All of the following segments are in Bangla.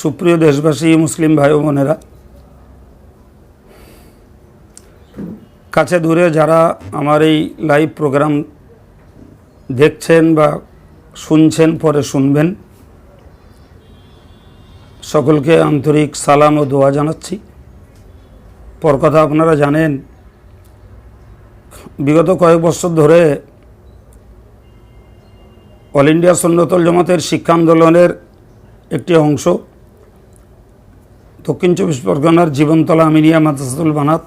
সুপ্রিয় দেশবাসী, মুসলিম ভাই বোনেরা, কাছে দূরে যারা আমার এই লাইভ প্রোগ্রাম দেখছেন বা শুনছেন, পরে শুনবেন, সকলকে আন্তরিক সালাম ও দোয়া জানাচ্ছি। পর কথা আপনারা জানেন, বিগত কয়েক বছর ধরে অল ইন্ডিয়া সন্ন্যতল জমাতের শিক্ষা আন্দোলনের একটি অংশ দক্ষিণ চব্বিশ পরগনার জীবনতলা আমিনিয়া মাদ্রাসাতুল বানাত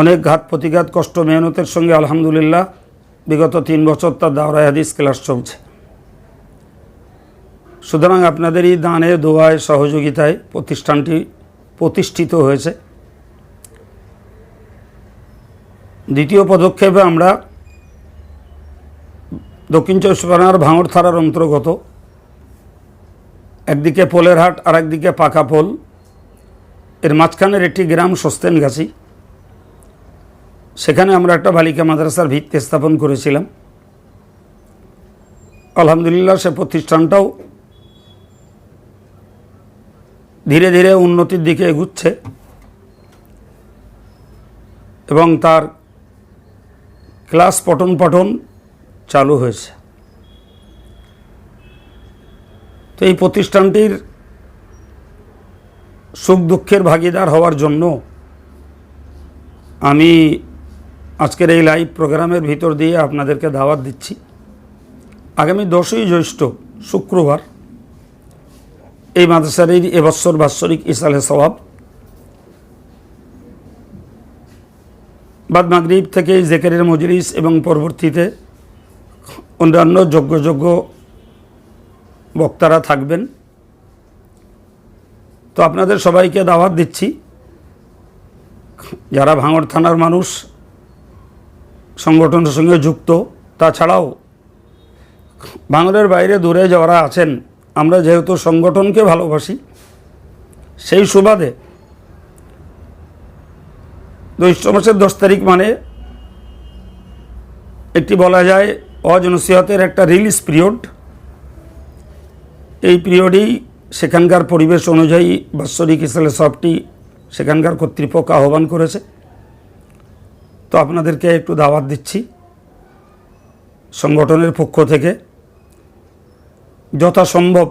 অনেক ঘাত প্রতিঘাত, কষ্ট, মেহনতের সঙ্গে আলহামদুলিল্লাহ বিগত তিন বছর তার দাওরায় হাদিস ক্লাস চলছে। সুতরাং আপনাদের এই দানে, দোয়ায়, সহযোগিতায় প্রতিষ্ঠানটি প্রতিষ্ঠিত হয়েছে। দ্বিতীয় পদক্ষেপে আমরা দক্ষিণ চব্বিশ পরগনার ভাঙড় থানার অন্তর্গত একদিকে পোলের হাট আর একদিকে পাকা পোল। এর মাঝখানের একটি গ্রাম সস্তেন সস্তেনগাছি সেখানে আমরা একটা বালিকা মাদ্রাসার ভিত্তি স্থাপন করেছিলাম। আলহামদুলিল্লাহ, সে প্রতিষ্ঠানটাও ধীরে ধীরে উন্নতির দিকে এগুচ্ছে এবং তার ক্লাস পঠন পঠন চালু হয়েছে। তো এই প্রতিষ্ঠানটির সুখ দুঃখের ভাগিদার হওয়ার জন্য আমি আজকের এই লাইভ প্রোগ্রামের ভিতর দিয়ে আপনাদেরকে দাওয়াত দিচ্ছি। আগামী দশই জ্যৈষ্ঠ শুক্রবার এই মাদ্রাসার এই এবৎসর বাৎসরিক ইসালে স্বভাব বাদ মাগরিব থেকে জেকেরের মজলিস এবং পরবর্তীতে অন্যান্য যোগ্য যোগ্য বক্তারা থাকবেন। তো আপনাদের সবাইকে দাওয়াত দিচ্ছি। যারা ভাঙড় থানার মানুষ, সংগঠনের সঙ্গে যুক্ত, তাছাড়াও ভাঙড়ের বাইরে দূরে যারা আছেন, আমরা যেহেতু সংগঠনকে ভালোবাসি, সেই সুবাদে জ্যৈষ্ঠ মাসের দশ তারিখ মানে একটি বলা যায় অজ নসিহতের একটা রিলিজ পিরিয়ড। এই পিরিয়ডেই সেখানকার পরিবেশ অনুযায়ী বাৎসরিক ইসলে সবটি সেখানকার কর্তৃপক্ষ আহ্বান করেছে। তো আপনাদেরকে একটু দাওয়াত দিচ্ছি। সংগঠনের পক্ষ থেকে যথাসম্ভব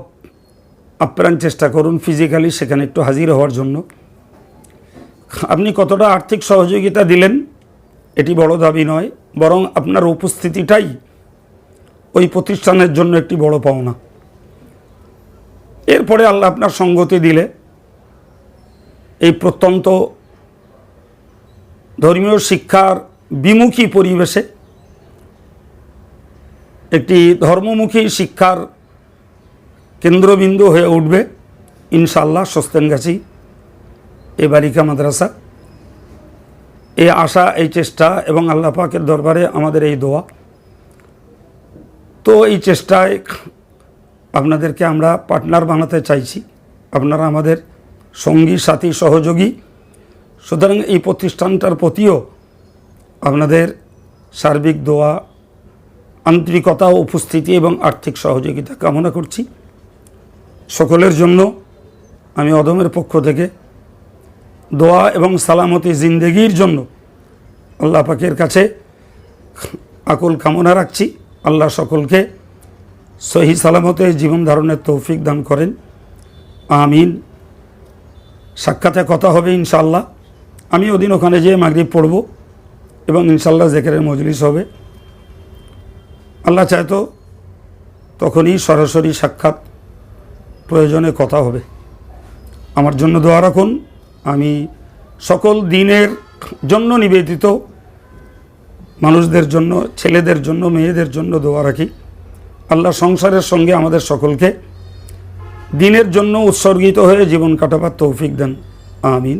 আপ্রাণ চেষ্টা করুন ফিজিক্যালি সেখানে একটু হাজির হওয়ার জন্য। আপনি কতটা আর্থিক সহযোগিতা দিলেন এটি বড় দাবি নয়, বরং আপনার উপস্থিতিটাই ওই প্রতিষ্ঠানের জন্য একটি বড় পাওনা। এরপরে আল্লাহ আপনার সঙ্গতি দিলে। এই প্রত্যন্ত ধর্মীয় শিক্ষার বিমুখী পরিবেশে একটি ধর্মমুখী শিক্ষার কেন্দ্রবিন্দু হয়ে উঠবে ইনশাল্লাহ সস্তেনগাছি এই বালিকা মাদ্রাসা। এই আশা, এই চেষ্টা এবং আল্লাহ পাকের দরবারে আমাদের এই দোয়া। তো এই চেষ্টায় আপনাদেরকে আমরা পার্টনার বানাতে চাইছি। আপনারা আমাদের সঙ্গী, সাথী, সহযোগী। সুতরাং এই প্রতিষ্ঠানটার প্রতিও আপনাদের সার্বিক দোয়া, আন্তরিকতা, উপস্থিতি এবং আর্থিক সহযোগিতা কামনা করছি। সকলের জন্য আমি অদমের পক্ষ থেকে দোয়া এবং সালামতি জিন্দেগির জন্য আল্লাহ পাকের কাছে আকুল কামনা রাখছি। আল্লাহ সকলকে সহি সালামতে জীবন ধারণের তৌফিক দান করেন। আমিন। সাক্ষাতে কথা হবে ইনশাল্লাহ আমি ওদিন ওখানে যেয়ে মাগরিব পড়ব এবং ইনশাল্লাহ জেকেরের মজলিস হবে। আল্লাহ চায় তো তখনই সরাসরি সাক্ষাৎ প্রয়োজনে কথা হবে। আমার জন্য দোয়া রাখুন। আমি সকল দিনের জন্য নিবেদিত। মানুষদের জন্য, ছেলেদের জন্য, মেয়েদের জন্য দোয়া রাখি। আল্লাহ সংসারের সঙ্গে আমাদের সকলকে দিনের জন্য উৎসর্গিত হয়ে জীবন কাটাবার তৌফিক দেন। আমিন।